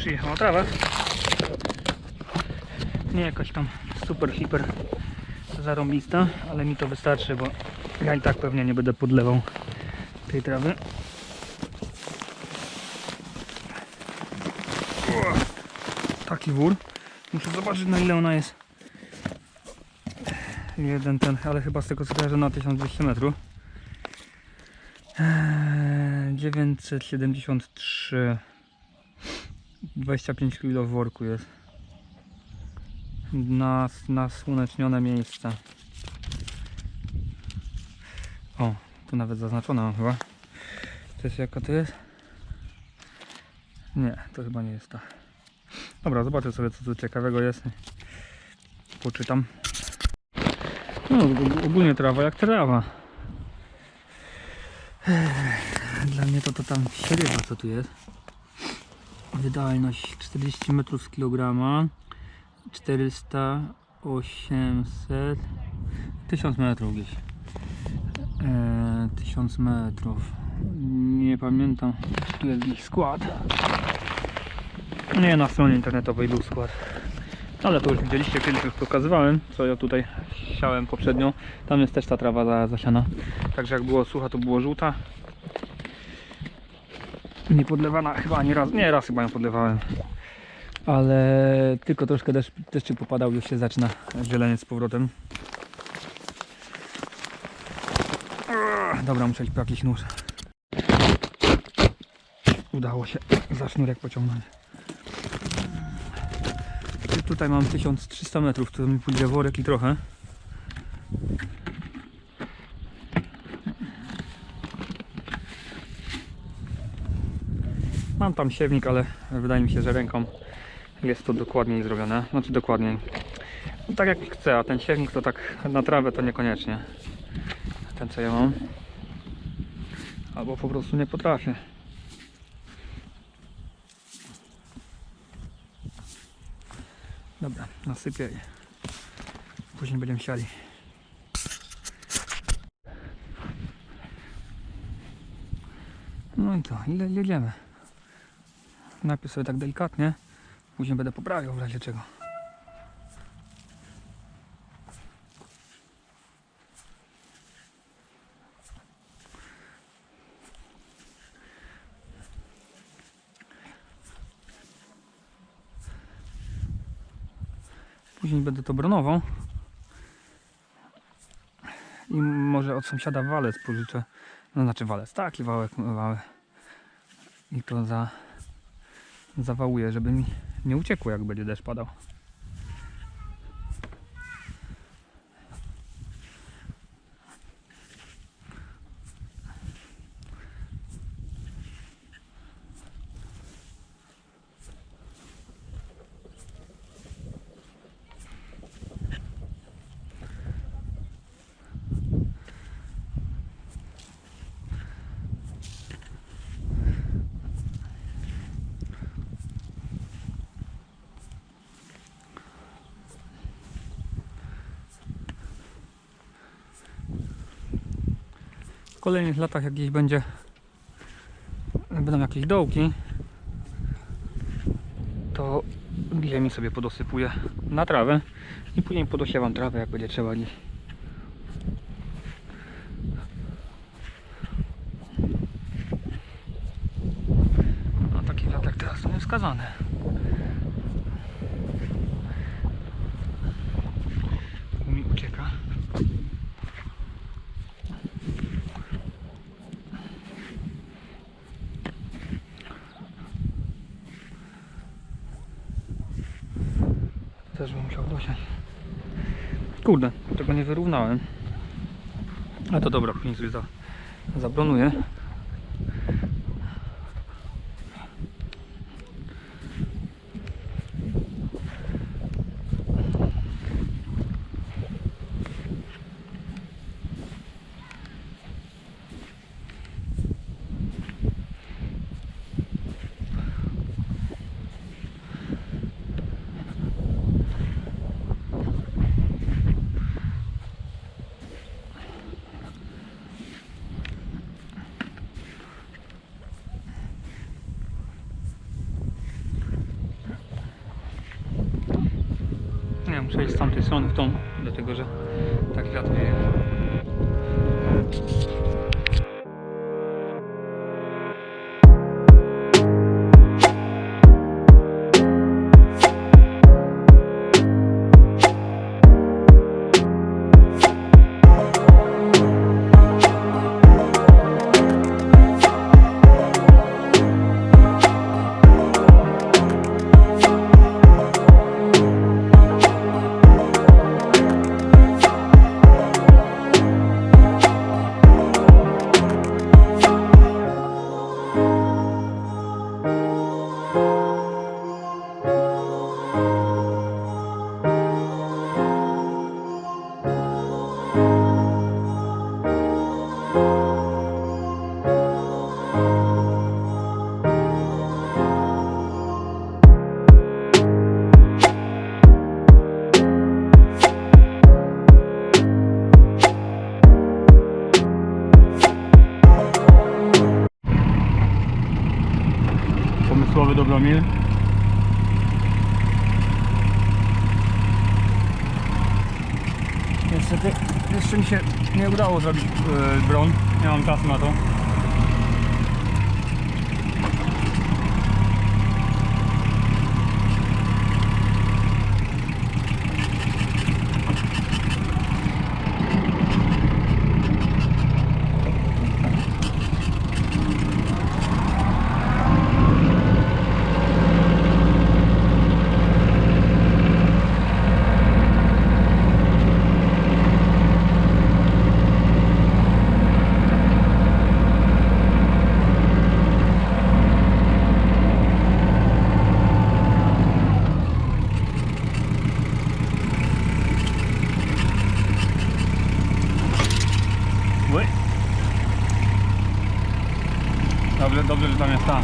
przyjechała trawa. Nie jakaś tam super, hiper zarąbista, ale mi to wystarczy, bo ja i tak pewnie nie będę podlewał tej trawy. Taki wór. Muszę zobaczyć na ile ona jest. Jeden ten, ale chyba z tego co kojarzę na 1200 metrów. Eee, 973 25 kg w worku jest. Na, na słonecznione miejsce. O, tu nawet zaznaczona chyba. To jest jaka to jest? nie, to chyba nie jest ta. Dobra, zobaczę sobie co tu ciekawego jest. Poczytam. No, og- ogólnie trawa jak trawa. Dla mnie to to tam średnia co tu jest. Wydajność 40 metrów z kilograma. 400, 800, 1000 metrów gdzieś. E, 1000 metrów. Nie pamiętam. Tu jest gdzieś skład. Nie, na stronie internetowej był skład. Ale to już widzieliście, kiedyś już pokazywałem, co ja tutaj siałem poprzednio. Tam jest też ta trawa za- zasiana. Także jak było sucha, to było żółta. Nie podlewana chyba ani raz. Nie, raz chyba ją podlewałem. Ale tylko troszkę deszcz, deszczy popadał, już się zaczyna zielenie z powrotem. Dobra, muszę iść po jakiś nóż. Udało się za sznurek pociągnąć. Tu- Tutaj mam 1300 metrów, to mi pójdzie worek i trochę. Mam tam siewnik, ale wydaje mi się, że ręką jest to dokładniej zrobione. Znaczy dokładniej. Tak jak chcę, a ten siewnik to tak na trawę to niekoniecznie. Ten co ja mam. Albo po prostu nie potrafię. Dobra, nasypię je. Później będziemy siali. No i to, ile jedziemy? Najpierw sobie tak delikatnie, później będę poprawiał w razie czego. Później będę to bronował. I może od sąsiada walec pożyczę. No znaczy walec, taki wałek, wałek. I to za zawałuję, żeby mi nie uciekło jak będzie deszcz padał. W kolejnych latach jak gdzieś będzie będą jakieś dołki to ziemi sobie podosypuję na trawę i później podosiewam trawę jak będzie trzeba dziś. A taki wiatrak teraz to niewskazane. Tu mi ucieka. Też bym musiał dosiąść. Kurde, tego nie wyrównałem. A to dobra, później sobie za, zabronuję. Przejść z tamtej strony w tą, dlatego że tak wiatr wieje. Pomysłowy Dobromir. Niestety jeszcze mi się nie udało zrobić yy, broń. Nie mam czasu na to. Dobrze, dobrze, że tam jest ta.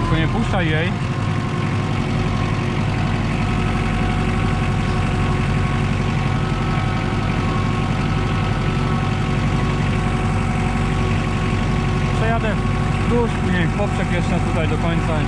Tylko nie puszczaj jej. Przejadę wzdłuż, później w poprzek jeszcze tutaj do końca.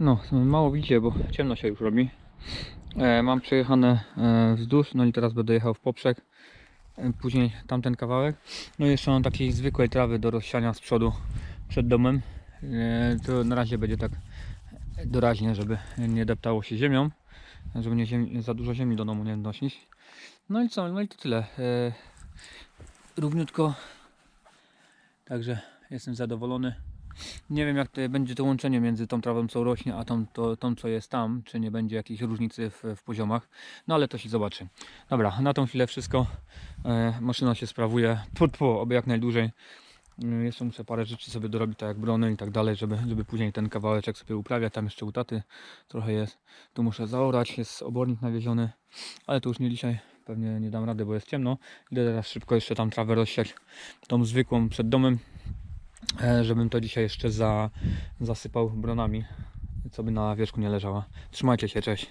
No, mało widzicie, bo ciemno się już robi. E, mam przejechane e, wzdłuż, no i teraz będę jechał w poprzek. E, później tamten kawałek. No i jeszcze mam takiej zwykłej trawy do rozsiania z przodu przed domem. E, To na razie będzie tak doraźnie, żeby nie deptało się ziemią, żeby nie ziemi, za dużo ziemi do domu nie nosić. No i co, no i to tyle. E, Równiutko. Także jestem zadowolony. Nie wiem jak to będzie to łączenie między tą trawą co rośnie, a tą, to, tą co jest tam, czy nie będzie jakiejś różnicy w, w poziomach. No ale to się zobaczy. Dobra, na tą chwilę wszystko. E, maszyna się sprawuje, tfu, tfu, oby jak najdłużej. E, Jeszcze muszę parę rzeczy sobie dorobić, tak jak brony i tak dalej, żeby, żeby później ten kawałeczek sobie uprawiać. Tam jeszcze u taty trochę jest. Tu muszę zaorać, jest obornik nawieziony, ale to już nie dzisiaj. Pewnie nie dam rady, bo jest ciemno. Idę teraz szybko jeszcze tam trawę rozsiać, tą zwykłą przed domem, żebym to dzisiaj jeszcze za, zasypał bronami, co by na wierzchu nie leżała. Trzymajcie się, cześć.